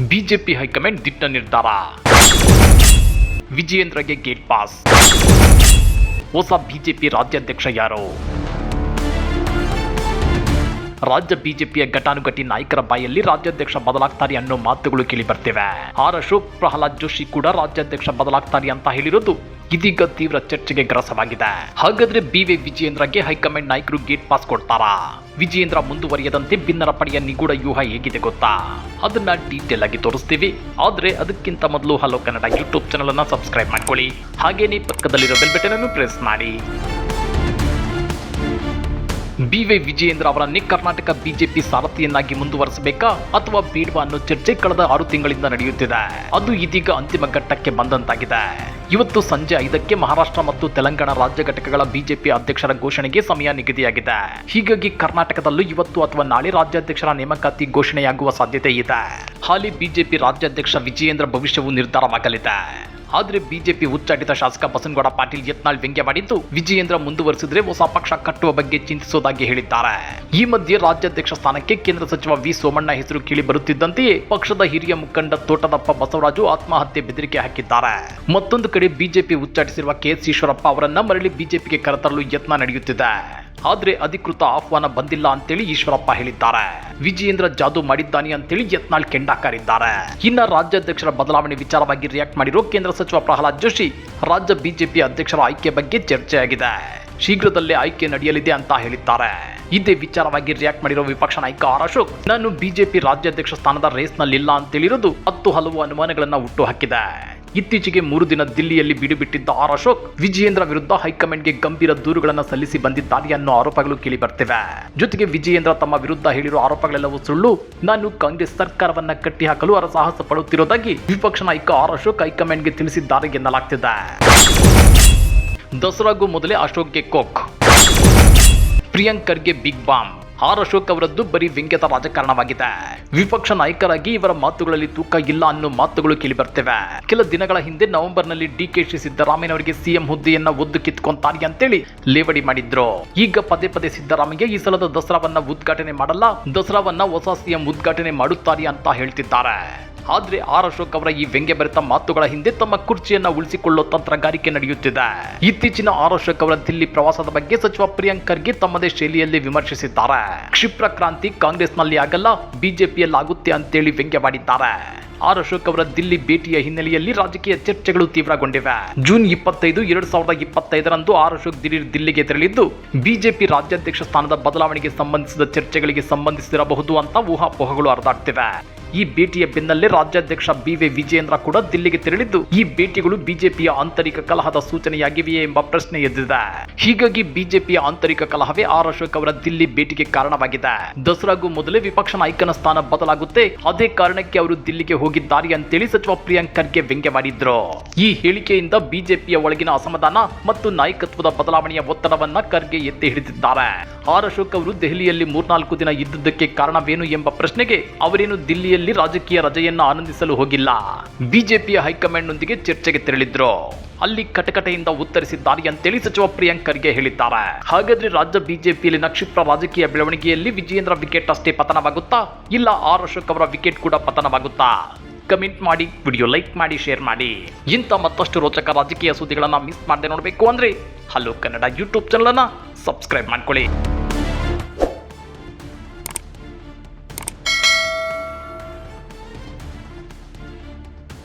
BJP high command ದಿಟ್ಟ ನಿರ್ಧಾರ. ವಿಜಯೇಂದ್ರಗೆ ಗೇಟ್ ಪಾಸ್. ಹೊಸ ಬಿಜೆಪಿ ರಾಜ್ಯಾಧ್ಯಕ್ಷ ಯಾರು? ರಾಜ್ಯ ಬಿಜೆಪಿಯ ಘಟಾನುಘಟಿ ನಾಯಕರ ಬಾಯಲ್ಲಿ ರಾಜ್ಯಾಧ್ಯಕ್ಷ ಬದಲಾಗ್ತಾರೆ ಅನ್ನೋ ಮಾತುಗಳು ಕೇಳಿ ಬರ್ತಿವೆ. ಆರ್ ಅಶೋಕ್ ಪ್ರಹ್ಲಾದ್ ಜೋಶಿ ಕೂಡ ರಾಜ್ಯಾಧ್ಯಕ್ಷ ಬದಲಾಗ್ತಾರೆ ಅಂತ ಹೇಳಿರೋದು ಇದೀಗ ತೀವ್ರ ಚರ್ಚೆಗೆ ಗ್ರಸವಾಗಿದೆ. ಹಾಗಾದ್ರೆ ಬಿ ವಿ ವಿಜಯೇಂದ್ರಗೆ ಹೈಕಮಾಂಡ್ ನಾಯಕರು ಗೇಟ್ ಪಾಸ್ ಕೊಡ್ತಾರಾ? ವಿಜಯೇಂದ್ರ ಮುಂದುವರಿಯದಂತೆ ಭಿನ್ನರ ಪಡೆಯ ನಿಗೂಢ ವ್ಯೂಹ ಹೇಗಿದೆ ಗೊತ್ತಾ? ಅದನ್ನ ಡೀಟೇಲ್ ಆಗಿ ತೋರಿಸ್ತೀವಿ. ಆದ್ರೆ ಅದಕ್ಕಿಂತ ಮೊದಲು ಹಲೋ ಕನ್ನಡ ಯೂಟ್ಯೂಬ್ ಚಾನಲ್ ಅನ್ನ ಸಬ್ಸ್ಕ್ರೈಬ್ ಮಾಡ್ಕೊಳ್ಳಿ. ಹಾಗೇನೆ ಪಕ್ಕದಲ್ಲಿರೋ ಬೆಲ್ ಬಟನ್ ಅನ್ನು ಪ್ರೆಸ್ ಮಾಡಿ. ಬಿ ವೈ ವಿಜಯೇಂದ್ರ ಅವರನ್ನೇ ಕರ್ನಾಟಕ ಬಿಜೆಪಿ ಸಾರಥಿಯನ್ನಾಗಿ ಮುಂದುವರಿಸಬೇಕಾ ಅಥವಾ ಬೇಡವಾ ಅನ್ನೋ ಚರ್ಚೆ ಕಳೆದ ಆರು ತಿಂಗಳಿಂದ ನಡೆಯುತ್ತಿದೆ? ಅದು ಇದೀಗ ಅಂತಿಮ ಘಟ್ಟಕ್ಕೆ ಬಂದಂತಾಗಿದೆ. ಇವತ್ತು ಸಂಜೆ ಐದಕ್ಕೆ ಮಹಾರಾಷ್ಟ್ರ ಮತ್ತು ತೆಲಂಗಾಣ ರಾಜ್ಯ ಘಟಕಗಳ ಬಿಜೆಪಿ ಅಧ್ಯಕ್ಷರ ಘೋಷಣೆಗೆ ಸಮಯ ನಿಗದಿಯಾಗಿದೆ. ಹೀಗಾಗಿ ಕರ್ನಾಟಕದಲ್ಲೂ ಇವತ್ತು ಅಥವಾ ನಾಳೆ ರಾಜ್ಯಾಧ್ಯಕ್ಷರ ನೇಮಕಾತಿ ಘೋಷಣೆಯಾಗುವ ಸಾಧ್ಯತೆ ಇದೆ. ಹಾಲಿ ಬಿಜೆಪಿ ರಾಜ್ಯಾಧ್ಯಕ್ಷ ವಿಜಯೇಂದ್ರ ಭವಿಷ್ಯವು ನಿರ್ಧಾರವಾಗಲಿದೆ. ಆದ್ರೆ ಬಿಜೆಪಿ ಉಚ್ಚಾಟಿತ ಶಾಸಕ ಬಸನಗೌಡ ಪಾಟೀಲ್ ಯತ್ನಾಳ್ ವ್ಯಂಗ್ಯವಾಡಿದ್ದು ವಿಜಯೇಂದ್ರ ಮುಂದುವರಿಸಿದ್ರೆ ಹೊಸ ಪಕ್ಷ ಕಟ್ಟುವ ಬಗ್ಗೆ ಚಿಂತಿಸುವುದಾಗಿ ಹೇಳಿದ್ದಾರೆ. ಈ ಮಧ್ಯೆ ರಾಜ್ಯಾಧ್ಯಕ್ಷ ಸ್ಥಾನಕ್ಕೆ ಕೇಂದ್ರ ಸಚಿವ ವಿ ಸೋಮಣ್ಣ ಹೆಸರು ಕೇಳಿ ಬರುತ್ತಿದ್ದಂತೆಯೇ ಪಕ್ಷದ ಹಿರಿಯ ಮುಖಂಡ ತೋಟದಪ್ಪ ಬಸವರಾಜು ಆತ್ಮಹತ್ಯೆ ಬೆದರಿಕೆ ಹಾಕಿದ್ದಾರೆ. ಮತ್ತೊಂದು ಕಡೆ ಬಿಜೆಪಿ ಉಚ್ಚಾಟಿಸಿರುವ ಕೆಎಸ್ ಈಶ್ವರಪ್ಪ ಅವರನ್ನ ಮರಳಿ ಬಿಜೆಪಿಗೆ ಕರೆತರಲು ಯತ್ನ ನಡೆಯುತ್ತಿದೆ. ಆದ್ರೆ ಅಧಿಕೃತ ಆಹ್ವಾನ ಬಂದಿಲ್ಲ ಅಂತೇಳಿ ಈಶ್ವರಪ್ಪ ಹೇಳಿದ್ದಾರೆ. ವಿಜಯೇಂದ್ರ ಜಾದು ಮಾಡಿದ್ದಾನೆ ಅಂತೇಳಿ ಯತ್ನಾಳ್ ಕೆಂಡಾಕಾರಿದ್ದಾರೆ. ಇನ್ನ ರಾಜ್ಯಾಧ್ಯಕ್ಷರ ಬದಲಾವಣೆ ವಿಚಾರವಾಗಿ ರಿಯಾಕ್ಟ್ ಮಾಡಿರೋ ಕೇಂದ್ರ ಸಚಿವ ಪ್ರಹ್ಲಾದ್ ಜೋಶಿ ರಾಜ್ಯ ಬಿಜೆಪಿ ಅಧ್ಯಕ್ಷರ ಆಯ್ಕೆ ಬಗ್ಗೆ ಚರ್ಚೆಯಾಗಿದೆ. ಶೀಘ್ರದಲ್ಲೇ ಆಯ್ಕೆ ನಡೆಯಲಿದೆ ಅಂತ ಹೇಳಿದ್ದಾರೆ. ಇದೇ ವಿಚಾರವಾಗಿ ರಿಯಾಕ್ಟ್ ಮಾಡಿರೋ ವಿಪಕ್ಷ ನಾಯಕ ಆರ್ ಅಶೋಕ್, ನಾನು ಬಿಜೆಪಿ ರಾಜ್ಯಾಧ್ಯಕ್ಷ ಸ್ಥಾನದ ರೇಸ್ನಲ್ಲಿಲ್ಲ ಅಂತೇಳಿರೋದು ಹತ್ತು ಹಲವು ಅನುಮಾನಗಳನ್ನ ಹುಟ್ಟು ಹಾಕಿದೆ. ಇತ್ತೀಚೆಗೆ ಮೂರು ದಿನ ದಿಲ್ಲಿಯಲ್ಲಿ ಬಿಡುಬಿಟ್ಟಿದ್ದ ಆರ್ ಅಶೋಕ್, ವಿಜಯೇಂದ್ರ ವಿರುದ್ಧ ಹೈಕಮಾಂಡ್ಗೆ ಗಂಭೀರ ದೂರುಗಳನ್ನು ಸಲ್ಲಿಸಿ ಬಂದಿದ್ದಾರೆ ಅನ್ನೋ ಆರೋಪಗಳು ಕೇಳಿ ಬರ್ತಿವೆ ಜೊತೆಗೆ ವಿಜಯೇಂದ್ರ ತಮ್ಮ ವಿರುದ್ಧ ಹೇಳಿರೋ ಆರೋಪಗಳೆಲ್ಲವೂ ಸುಳ್ಳು. ನಾನು ಕಾಂಗ್ರೆಸ್ ಸರ್ಕಾರವನ್ನ ಕಟ್ಟಿಹಾಕಲು ಅರಸಾಹಸ ಪಡುತ್ತಿರುವುದಾಗಿ ವಿಪಕ್ಷ ನಾಯಕ ಆರ್ ಅಶೋಕ್ ಹೈಕಮಾಂಡ್ಗೆ ತಿಳಿಸಿದ್ದಾರೆ ಎನ್ನಲಾಗ್ತಿದೆ. ದಸರಾಗೂ ಮೊದಲೇ ಅಶೋಕ್ಗೆ ಕೋಕ್. ಪ್ರಿಯಾಂಕರ್ಗೆ ಬಿಗ್ ಬಾಂಬ್. ಆರ್ ಅಶೋಕ್ ಅವರದ್ದು ಬರೀ ವ್ಯಂಗ್ಯದ ರಾಜಕಾರಣವಾಗಿದೆ. ವಿಪಕ್ಷ ನಾಯಕರಾಗಿ ಇವರ ಮಾತುಗಳಲ್ಲಿ ತೂಕ ಇಲ್ಲ ಅನ್ನೋ ಮಾತುಗಳು ಕೇಳಿ ಬರ್ತೇವೆ. ಕೆಲ ದಿನಗಳ ಹಿಂದೆ ನವೆಂಬರ್ನಲ್ಲಿ ಡಿ ಕೆ ಶಿ ಸಿದ್ದರಾಮಯ್ಯನವರಿಗೆ ಸಿಎಂ ಹುದ್ದೆಯನ್ನ ಒದ್ದು ಕಿತ್ಕೊಂತಾರೆ ಅಂತೇಳಿ ಲೇವಡಿ ಮಾಡಿದ್ರು. ಈಗ ಪದೇ ಪದೇ ಸಿದ್ದರಾಮಯ್ಯ ಈ ಸಲದ ದಸರಾವನ್ನ ಉದ್ಘಾಟನೆ ಮಾಡಲ್ಲ, ದಸರಾವನ್ನ ಹೊಸ ಸಿಎಂ ಉದ್ಘಾಟನೆ ಮಾಡುತ್ತಾರೆ ಅಂತ ಹೇಳ್ತಿದ್ದಾರೆ. ಆದ್ರೆ ಆರ್ ಅಶೋಕ್ ಅವರ ಈ ವ್ಯಂಗ್ಯ ವ್ಯಂಗ್ಯಭರಿತ ಮಾತುಗಳ ಹಿಂದೆ ತಮ್ಮ ಕುರ್ಚಿಯನ್ನ ಉಳಿಸಿಕೊಳ್ಳೋ ತಂತ್ರಗಾರಿಕೆ ನಡೆಯುತ್ತಿದೆ. ಇತ್ತೀಚಿನ ಆರ್ ಅಶೋಕ್ ಅವರ ದಿಲ್ಲಿ ಪ್ರವಾಸದ ಬಗ್ಗೆ ಸಚಿವ ಪ್ರಿಯಾಂಕ್ ಖರ್ಗೆ ತಮ್ಮದೇ ಶೈಲಿಯಲ್ಲಿ ವಿಮರ್ಶಿಸಿದ್ದಾರೆ. ಕ್ಷಿಪ್ರ ಕ್ರಾಂತಿ ಕಾಂಗ್ರೆಸ್ನಲ್ಲಿ ಆಗಲ್ಲ ಬಿಜೆಪಿಯಲ್ಲಿ ಆಗುತ್ತೆ ಅಂತೇಳಿ ವ್ಯಂಗ್ಯವಾಡಿದ್ದಾರೆ. ಆರ್ ಅಶೋಕ್ ಅವರ ದಿಲ್ಲಿ ಭೇಟಿಯ ಹಿನ್ನೆಲೆಯಲ್ಲಿ ರಾಜಕೀಯ ಚರ್ಚೆಗಳು ತೀವ್ರಗೊಂಡಿವೆ. ಜೂನ್ ಇಪ್ಪತ್ತೈದು, ಎರಡು ಸಾವಿರದ ಇಪ್ಪತ್ತೈದರಂದು ಆರ್ ಅಶೋಕ್ ದಿಢೀರ್ ದಿಲ್ಲಿಗೆ ತೆರಳಿದ್ದು, ಬಿಜೆಪಿ ರಾಜ್ಯಾಧ್ಯಕ್ಷ ಸ್ಥಾನದ ಬದಲಾವಣೆಗೆ ಸಂಬಂಧಿಸಿದ ಚರ್ಚೆಗಳಿಗೆ ಸಂಬಂಧಿಸಿರಬಹುದು ಅಂತ ಊಹಾಪೋಹಗಳು ಹರಿದಾಡ್ತಿವೆ. ಈ ಭೇಟಿಯ ಬೆನ್ನಲ್ಲೇ ರಾಜ್ಯಾಧ್ಯಕ್ಷ ಬಿ ವಿ ವಿಜಯೇಂದ್ರ ಕೂಡ ದಿಲ್ಲಿಗೆ ತೆರಳಿದ್ದು, ಈ ಭೇಟಿಗಳು ಬಿಜೆಪಿಯ ಆಂತರಿಕ ಕಲಹದ ಸೂಚನೆಯಾಗಿವೆಯೇ ಎಂಬ ಪ್ರಶ್ನೆ ಎದ್ದಿದೆ. ಹೀಗಾಗಿ ಬಿಜೆಪಿಯ ಆಂತರಿಕ ಕಲಹವೇ ಆರ್ ಅಶೋಕ್ ಅವರ ದಿಲ್ಲಿ ಭೇಟಿಗೆ ಕಾರಣವಾಗಿದೆ. ದಸರಾಗೂ ಮೊದಲೇ ವಿಪಕ್ಷ ನಾಯಕನ ಸ್ಥಾನ ಬದಲಾಗುತ್ತೆ, ಅದೇ ಕಾರಣಕ್ಕೆ ಅವರು ದಿಲ್ಲಿಗೆ ಹೋಗಿದ್ದಾರೆ ಅಂತೇಳಿ ಸಚಿವ ಪ್ರಿಯಾಂಕ್ ಖರ್ಗೆ ವ್ಯಂಗ್ಯವಾಡಿದ್ರು ಈ ಹೇಳಿಕೆಯಿಂದ ಬಿಜೆಪಿಯ ಒಳಗಿನ ಅಸಮಾಧಾನ ಮತ್ತು ನಾಯಕತ್ವದ ಬದಲಾವಣೆಯ ಒತ್ತಡವನ್ನ ಖರ್ಗೆ ಎತ್ತಿ ಹಿಡಿದಿದ್ದಾರೆ. ಆರ್ ಅಶೋಕ್ ಅವರು ದೆಹಲಿಯಲ್ಲಿ ಮೂರ್ನಾಲ್ಕು ದಿನ ಇದ್ದುದಕ್ಕೆ ಕಾರಣವೇನು ಎಂಬ ಪ್ರಶ್ನೆಗೆ ಅವರೇನು ದಿಲ್ಲಿಯಲ್ಲಿ ರಾಜಕೀಯ ರಜೆಯನ್ನ ಆನಂದಿಸಲು ಹೋಗಿಲ್ಲ. ಬಿಜೆಪಿಯ ಹೈಕಮಾಂಡ್ನೊಂದಿಗೆ ಚರ್ಚೆಗೆ ತೆರಳಿದ್ರು. ಅಲ್ಲಿ ಕಟಕಟೆಯಿಂದ ಉತ್ತರಿಸಿದ್ದಾರೆ ಅಂತೇಳಿ ಸಚಿವ ಪ್ರಿಯಾಂಕರ್ಗೆ ಹೇಳಿದ್ದಾರೆ. ಹಾಗಾದ್ರೆ ರಾಜ್ಯ ಬಿಜೆಪಿಯಲ್ಲಿ ಕ್ಷಿಪ್ರ ರಾಜಕೀಯ ಬೆಳವಣಿಗೆಯಲ್ಲಿ ವಿಜಯೇಂದ್ರ ವಿಕೆಟ್ ಅಷ್ಟೇ ಪತನವಾಗುತ್ತಾ? ಇಲ್ಲ ಆರ್ ಅಶೋಕ್ ಅವರ ವಿಕೆಟ್ ಕೂಡ ಪತನವಾಗುತ್ತಾ? ಕಮೆಂಟ್ ಮಾಡಿ, ವಿಡಿಯೋ ಲೈಕ್ ಮಾಡಿ, ಶೇರ್ ಮಾಡಿ. ಇಂಥ ಮತ್ತಷ್ಟು ರೋಚಕ ರಾಜಕೀಯ ಸುದ್ದಿಗಳನ್ನ ಮಿಸ್ ಮಾಡದೆ ನೋಡಬೇಕು ಅಂದ್ರೆ ಹಲೋ ಕನ್ನಡ ಯೂಟ್ಯೂಬ್ ಚಾನಲ್ ಅನ್ನ ಸಬ್ಸ್ಕ್ರೈಬ್ ಮಾಡ್ಕೊಳ್ಳಿ.